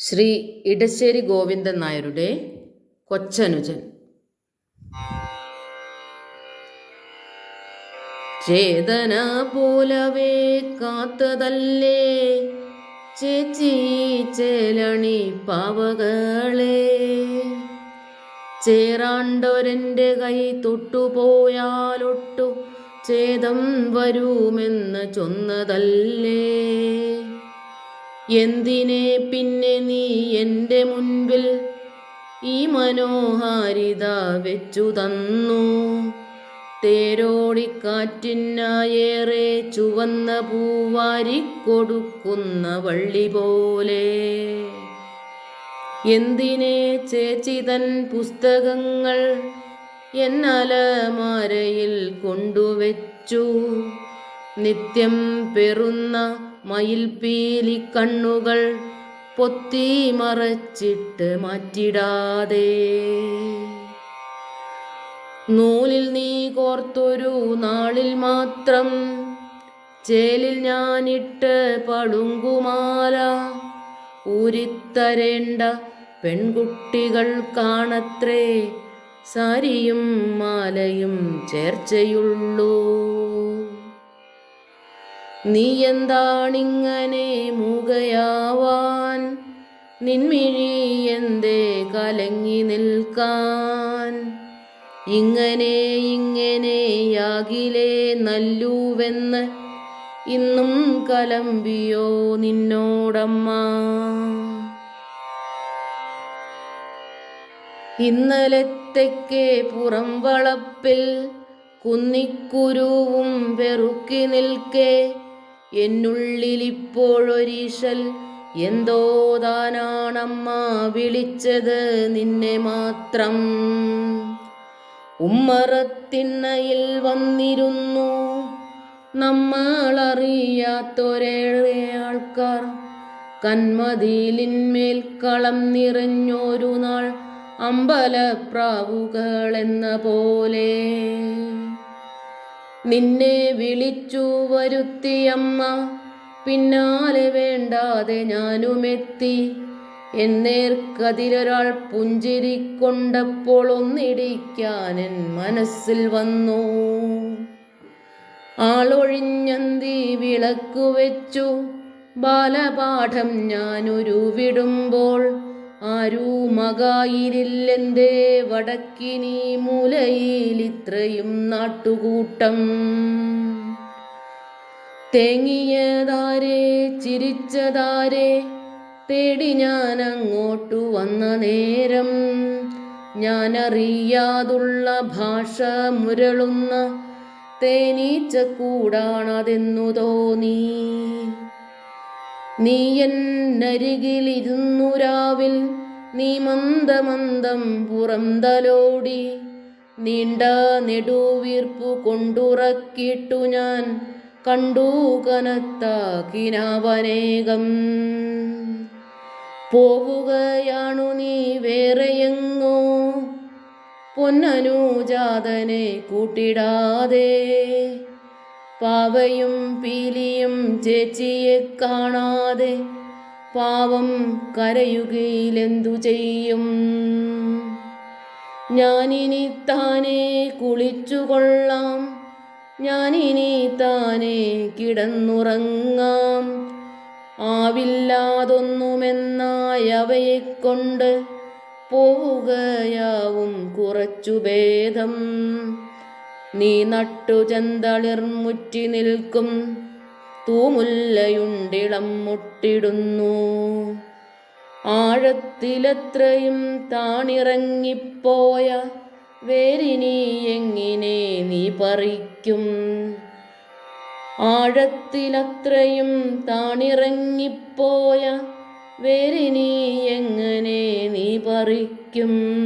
ശ്രീ ഇടശ്ശേരി ഗോവിന്ദൻ നായരുടെ കൊച്ചനുജൻ. ചേതന പോലവേ കാത്തതല്ലേ? ചേച്ചി ചേലണി പാവകളെ. ചേറാണ്ടൊരെന്റെ കൈ തൊട്ടുപോയാലൊട്ടു ചേതം വരുമെന്ന് ചൊന്നതല്ലേ? എന്തിനെ പിന്നെ നീ എന്റെ മുൻപിൽ ഈ മനോഹാരിത വെച്ചു തന്നു? തേരോടിക്കാറ്റിനായേറെ ചുവന്ന പൂവാരി കൊടുക്കുന്ന വള്ളി പോലെ. എന്തിനെ ചേച്ചിതൻ പുസ്തകങ്ങൾ എന്നലമാരയിൽ കൊണ്ടുവച്ചു? നിത്യം പെറുന്ന മയിൽപീലി കണ്ണുകൾ പൊത്തി മറച്ചിട്ട് മാറ്റിടാതെ. നൂലിൽ നീ കോർത്തൊരു നാളിൽ മാത്രം ചേലിൽ ഞാനിട്ട് പളുങ്കുമാല ഊരിത്തരേണ്ട പെൺകുട്ടികൾ കാണത്രേ സാരിയും മാലയും ചേർച്ചയുള്ളൂ. നീ എന്താണിങ്ങനെ മൂകയാവാൻ നിൻമിഴി എന്തേ കലങ്ങി നിൽക്കാൻ? ഇങ്ങനെ ഇങ്ങനെയാകിലേ നല്ലുവെന്ന് ഇന്നും കലമ്പിയോ നിന്നോടമ്മ? ഇന്നലത്തേക്ക് പുറം വളപ്പിൽ കുന്നിക്കുരുവും പെറുക്കി നിൽക്കേ എന്നുള്ളിലിപ്പോഴൊരീശൽ എന്തോ താനാണമ്മ വിളിച്ചത് നിന്നെ മാത്രം? ഉമ്മറത്തിണ്ണയിൽ വന്നിരുന്നു. നമ്മളറിയാത്തൊരേറെ ആൾക്കാർ കന്മതിലിന്മേൽ കളം നിറഞ്ഞൊരു നാൾ അമ്പലപ്രാവുകൾ എന്ന പോലെ. നിന്നെ വിളിച്ചു വരുത്തിയമ്മ പിന്നാലെ വേണ്ടാതെ ഞാനുമെത്തി. എന്നേർക്കതിലൊരാൾ പുഞ്ചിരിക്കൊണ്ടപ്പോൾ ഒന്നിടിക്കാൻ എൻ മനസ്സിൽ വന്നു. ആളൊഴിഞ്ഞന്തി വിളക്കു വെച്ചു ബാലപാഠം ഞാനൊരു വിടുമ്പോൾ ആരൂ മകായിരില്ലെന്തേ വടക്കിനി മൂലയിൽ ഇത്രയും നാട്ടുകൂട്ടം. തേങ്ങിയതാരെ ചിരിച്ചതാരെ തേടി ഞാൻ അങ്ങോട്ടു വന്ന നേരം ഞാനറിയാതുള്ള ഭാഷ മുരളുന്ന തേനീച്ച കൂടാണതെന്നു തോന്നി. നീ എന്നരികിലിരുന്നു രാവിൽ നീ മന്ദമന്ദം പുറന്തലോടി. നീണ്ട നെടുവീർപ്പു കൊണ്ടുറക്കിട്ടു ഞാൻ കണ്ടു കനത്ത കിനാവനേകം. പോവുകയാണു നീ വേറെയെങ്ങോ പൊന്നനുജാതനെ കൂട്ടിടാതെ. പാവയും പീലിയും ചേച്ചിയെ കാണാതെ പാവം കരയുകയിലെന്തു ചെയ്യും? ഞാനിനി താനെ കുളിച്ചുകൊള്ളാം. ഞാനിനി താനെ കിടന്നുറങ്ങാം. ആവില്ലാതൊന്നുമെന്നായവയെ കൊണ്ട് പോവുകയാവും കുറച്ചു ഭേദം. നീ നട്ടു ചന്തളിർ മുറ്റി നിൽക്കും. തൂമുല്ലയുണ്ടിളം മുട്ടിടുന്നു. ആഴത്തിലെത്രയും താണിറങ്ങിപ്പോയ വേരിനി എങ്ങനെ നീ പറിക്കും. ആഴത്തിലത്രയും താണിറങ്ങിപ്പോയ വേരിനി എങ്ങനെ നീ പറിക്കും.